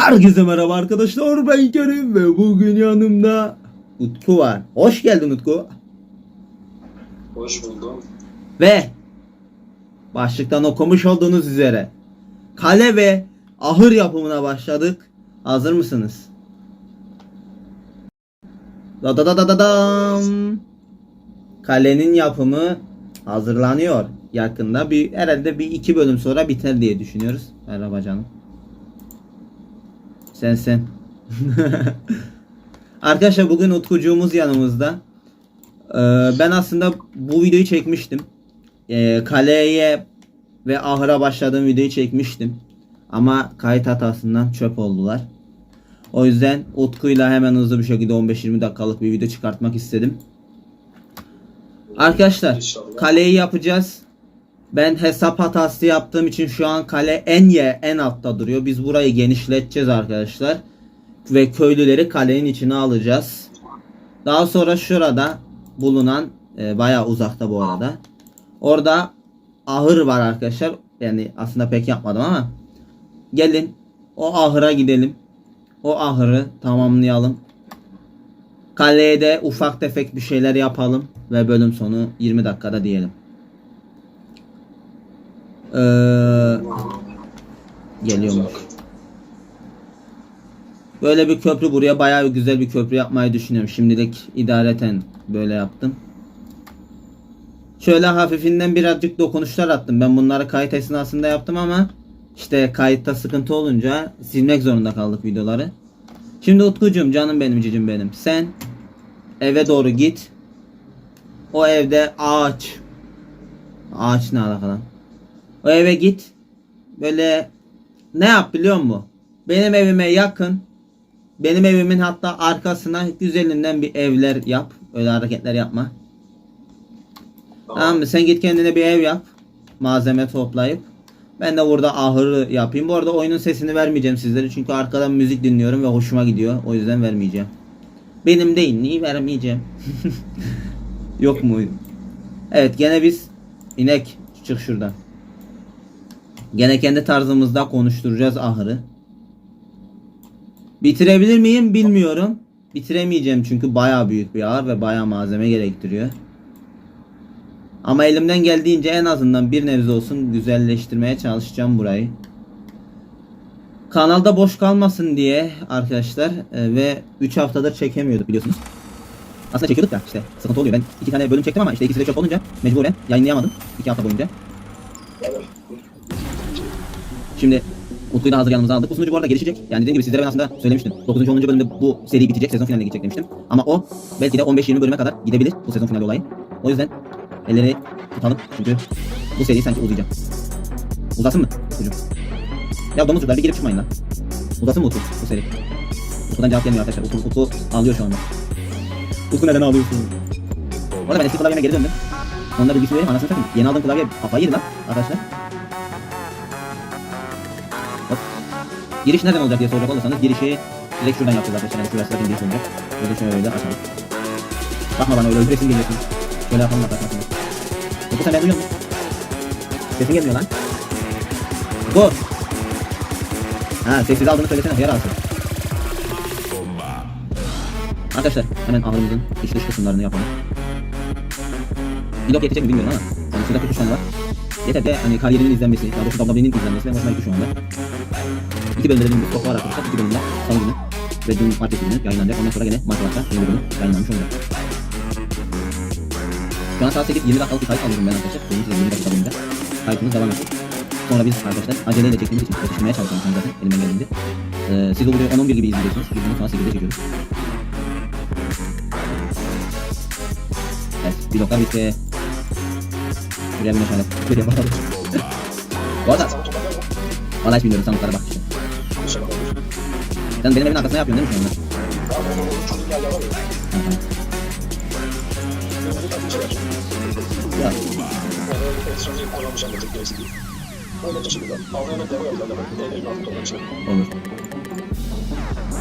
Herkese merhaba arkadaşlar ben Kerim ve bugün yanımda Utku var. Hoş geldin Utku. Hoş buldum. Ve başlıktan okumuş olduğunuz üzere kale ve ahır yapımına başladık. Hazır mısınız? Da da da da da dam. Kalenin yapımı hazırlanıyor. Yakında bir herhalde bir iki bölüm sonra biter diye düşünüyoruz. Merhaba canım. Sen sen. Arkadaşlar bugün Utkucuğumuz yanımızda. Ee, ben aslında bu videoyu çekmiştim. Ee, kaleye ve ahıra başladığım videoyu çekmiştim. Ama kayıt hatasından çöp oldular. O yüzden Utku'yla hemen hızlı bir şekilde 15-20 dakikalık bir video çıkartmak istedim. Arkadaşlar İnşallah. kaleyi yapacağız. Ben hesap hatası yaptığım için şu an kale en ye en altta duruyor. Biz burayı genişleteceğiz arkadaşlar. Ve köylüleri kalenin içine alacağız. Daha sonra şurada bulunan e, bayağı uzakta bu arada. Orada ahır var arkadaşlar. Yani aslında pek yapmadım ama gelin o ahıra gidelim. O ahırı tamamlayalım. Kaleye de ufak tefek bir şeyler yapalım ve bölüm sonu 20 dakikada diyelim. Ee, geliyorum. Böyle bir köprü buraya bayağı güzel bir köprü yapmayı düşünüyorum. Şimdilik idareten böyle yaptım. Şöyle hafifinden birazcık dokunuşlar attım. Ben bunları kayıt esnasında yaptım ama işte kayıtta sıkıntı olunca silmek zorunda kaldık videoları. Şimdi Utkucuğum canım benim cicim benim. Sen eve doğru git. O evde ağaç. Ağaç ne alakalı? O eve git. Böyle ne yap biliyor musun? Benim evime yakın. Benim evimin hatta arkasına güzelinden bir evler yap. Öyle hareketler yapma. Tamam mı? Sen git kendine bir ev yap. Malzeme toplayıp. Ben de burada ahırı yapayım. Bu arada oyunun sesini vermeyeceğim sizlere. Çünkü arkadan müzik dinliyorum ve hoşuma gidiyor. O yüzden vermeyeceğim. Benim değil. Niye vermeyeceğim? Yok mu? Evet gene biz inek çık şuradan. Gene kendi tarzımızda konuşturacağız ahırı. Bitirebilir miyim bilmiyorum. Bitiremeyeceğim çünkü baya büyük bir ahır ve baya malzeme gerektiriyor. Ama elimden geldiğince en azından bir nebze olsun güzelleştirmeye çalışacağım burayı. Kanalda boş kalmasın diye arkadaşlar e, ve 3 haftadır çekemiyorduk biliyorsunuz. Aslında çekiyorduk da işte sıkıntı oluyor. Ben iki tane bölüm çektim ama işte ikisi de çöp olunca mecburen yayınlayamadım 2 hafta boyunca. Şimdi Utku'yu da hazır yanımıza aldık. Bu sunucu bu arada gelişecek. Yani dediğim gibi sizlere ben aslında söylemiştim. 9. 10. bölümde bu seri bitecek. Sezon finaline gidecek demiştim. Ama o belki de 15-20 bölüme kadar gidebilir bu sezon finali olayı. O yüzden elleri tutalım. Çünkü bu seri sanki uzayacak. Uzasın mı Utkucuğum? Ya domuzcuklar bir girip çıkmayın lan. Uzasın mı Utku bu seri? Utku'dan cevap gelmiyor arkadaşlar. Utku, Utku ağlıyor şu anda. Utku neden ağlıyorsun? Bu arada ben eski klavyeme geri döndüm. Onda bilgisi vereyim anasını satayım. Yeni aldığım klavye kafayı yedi lan arkadaşlar. Giriş nereden olacak diye soracak olursanız girişi direkt şuradan yapacağız arkadaşlar. Yani şurası zaten giriş olacak. Böyle şöyle açalım. Bakma bana öyle öldüresin geliyorsun. Şöyle yapalım bak bakma. Utku sen beni duyuyor musun? Sesin gelmiyor lan. Utku. Ha sessiz aldığını söylesene hıyar alsın. Arkadaşlar hemen ahırımızın iç dış kısımlarını yapalım. Vlog yetecek mi bilmiyorum ama yani şurada 43 tane var. Yeter de hani kariyerinin izlenmesi, daha doğrusu WWE'nin izlenmesi ve hoşuma gitti şu anda. İki bölümde dediğim gibi var arkadaşlar. İki bölümde son günü ve dün martesi günü yayınlanacak. Ondan sonra gene Minecraft'ta yeni bölüm yayınlanmış olacak. Şu an saat 8, 20 dakikalık bir kayıt alıyorum ben arkadaşlar. Benim size 20 dakika boyunca kaydımız devam edecek. Sonra biz arkadaşlar aceleyle çektiğimiz için yetiştirmeye çalışıyorum zaten elimden geldiğince. Ee, siz o videoyu 10-11 gibi izleyeceksiniz. Biz bunu sonra 8'de çekiyoruz. Evet, vloglar bitti. Şuraya bir meşale. Şuraya bakalım. Bu arada Vallahi hiç bilmiyorum sandıklara bak işte. Sen benim evin arkasına yapıyorsun değil mi şu anda? Olur.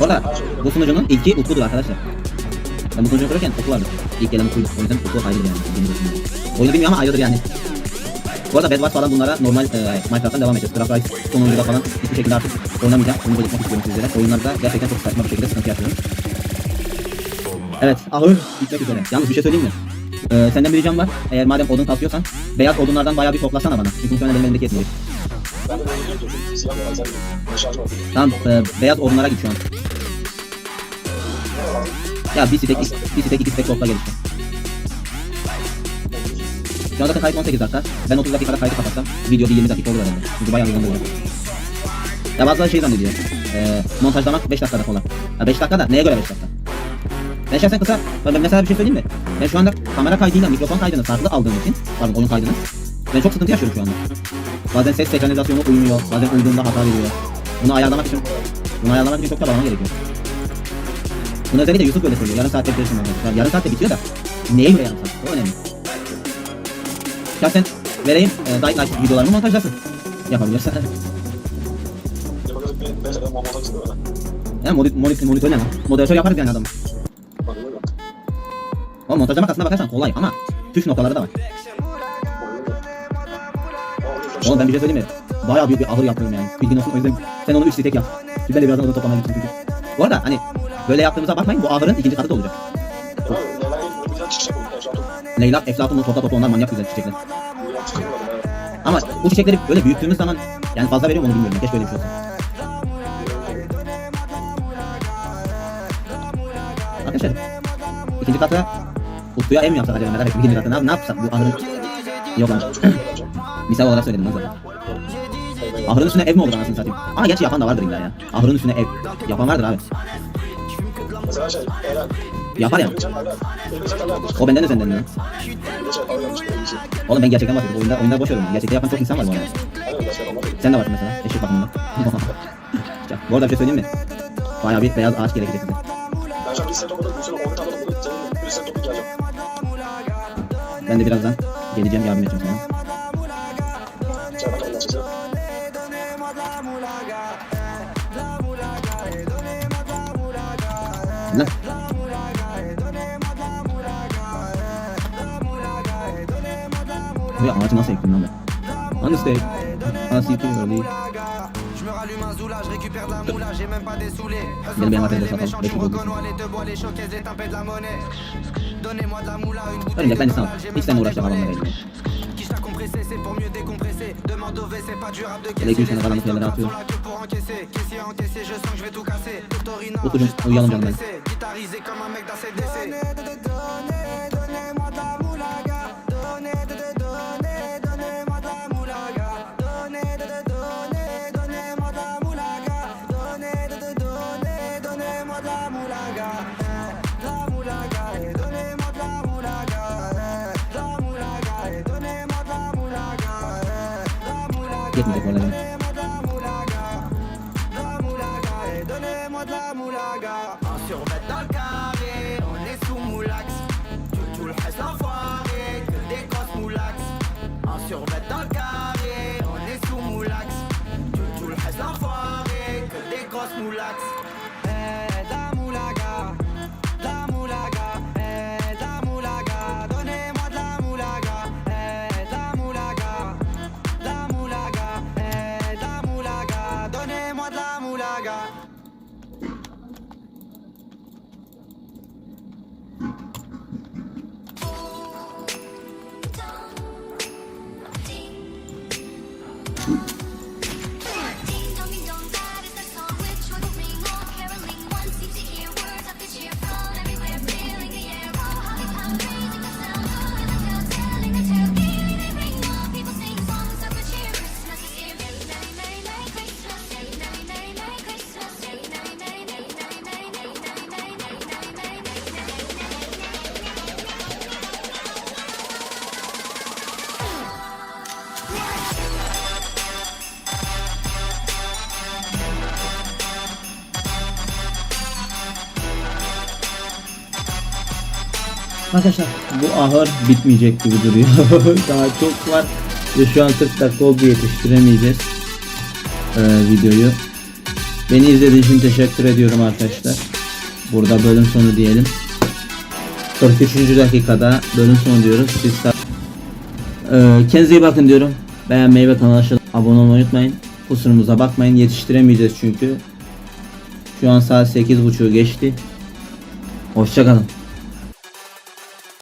Arada bu sunucunun ilki Utku'dur arkadaşlar. Ben bu sunucuyu kurarken Utku vardı. İlk gelen Utku'ydu. O yüzden Utku ayrıdır yani. Benim gözümde. Oyunu bilmiyor ama ayrıdır yani. Bu arada Bedwars falan bunlara normal e, Minecraft'tan devam edeceğiz. Craft Rice sonunda falan hiçbir şekilde artık oynamayacağım. Bunu belirtmek istiyorum sizlere. Oyunlarda gerçekten çok saçma bir şekilde sıkıntı yaşıyorum. Evet, ahır bitmek üzere. Yalnız bir şey söyleyeyim mi? Ee, senden bir ricam var. Eğer madem odun kasıyorsan beyaz odunlardan bayağı bir toplasana bana. Çünkü muhtemelen benim elimdeki yetmeyecek. Ben de böyle ki siyah var sen de şarj var. Tamam, e, beyaz odunlara git şu an. Ya bir stek, bir stek, iki stek topla gelişti. Şu an zaten kayıt 18 dakika. Ben 30 dakikada kaydı kapatsam video bir 20 dakika olur herhalde. Çünkü bayağı uzun oluyor. Ya bazıları şey zannediyor. E, montajlamak 5 dakikada falan. Ya 5 dakika da neye göre 5 dakika? Ben şahsen kısa, ben mesela bir şey söyleyeyim mi? Ben şu anda kamera kaydıyla mikrofon kaydını farklı aldığım için, pardon oyun kaydını, ben çok sıkıntı yaşıyorum şu anda. Bazen ses senkronizasyonu uymuyor, bazen uyduğunda hata veriyor. Bunu ayarlamak için, bunu ayarlamak için çok çabalama gerekiyor. Bunu özellikle Yusuf böyle söylüyor, yarım saatte bitiyorsun bunu. Yani yarım saatte bitiyor da, neye göre yarım saat? O önemli. Şahsen vereyim, e, Dying Light videolarını montajlasın. Yapabiliyorsan. Yapacak bir beş adam montaj istiyor öyle. Yani monitör, monitör, monitör ne lan? Moderatör yaparız yani adam. Bak öyle. O montajlamak aslına bakarsan kolay ama tüş noktaları da var. Oğlum ben bir şey söyleyeyim mi? Bayağı büyük bir ahır yapıyorum yani. Bilgin olsun o yüzden sen onu 3 tek yap. Çünkü ben de birazdan onu toplamaya gideceğim çünkü. Bu arada hani böyle yaptığımıza bakmayın bu ahırın ikinci katı da olacak. Leyla, Eflatun, topla topla onlar manyak güzel çiçekler. Ama bu çiçekleri böyle büyüttüğümüz zaman yani fazla veriyor mu onu bilmiyorum. Keşke öyle bir şey olsa. Arkadaşlar ikinci katı Utku'ya ev mi yapsak acaba merak ettim. İkinci katı ne, ne yapsak bu ahırın? Yok lan. Misal olarak söyledim lan zaten. Ahırın üstüne ev mi olur anasını satayım? Ama gerçi yapan da vardır illa ya. Ahırın üstüne ev. Yapan vardır abi. Mesela şey, Yapar ya. O benden de senden de. Oğlum ben gerçekten bahsediyorum. Oyunda, oyunda boş yorum. Gerçekten yapan çok insan var bu arada. Sen de varsın mesela. Eşek bakımında. Bu arada bir şey söyleyeyim mi? Bayağı bir beyaz ağaç gerekecek bize. Ben şu an bir set topladım, bir sürü 10 tane topladım. Senin bir set toplayıp geleceğim. Ben de birazdan geleceğim yardım edeceğim sana. 왜 강아지 나서 입고 있나 봐. rallume un zoula, je récupère de la moula, j'ai même pas des saoulés. Bien les les deux bois, les choquets, les tempêtes, de la monnaie. Donnez-moi de la moula, une bouteille de j'ai même pas des saoulés. Qui compressé, c'est pour mieux décompresser. Demande au V, c'est pas de caisser. Les stocks rap sont là que pour encaisser. Caissier je je Dia 过来 Arkadaşlar bu ahır bitmeyecek gibi duruyor. Daha çok var. Ve şu an 40 dakika oldu yetiştiremeyeceğiz ee, videoyu. Beni izlediğiniz için teşekkür ediyorum arkadaşlar. Burada bölüm sonu diyelim. 43. dakikada bölüm sonu diyoruz. Siz ee, kendinize iyi bakın diyorum. Beğenmeyi ve kanala abone olmayı unutmayın. Kusurumuza bakmayın yetiştiremeyeceğiz çünkü. Şu an saat 8.30'u geçti. Hoşçakalın.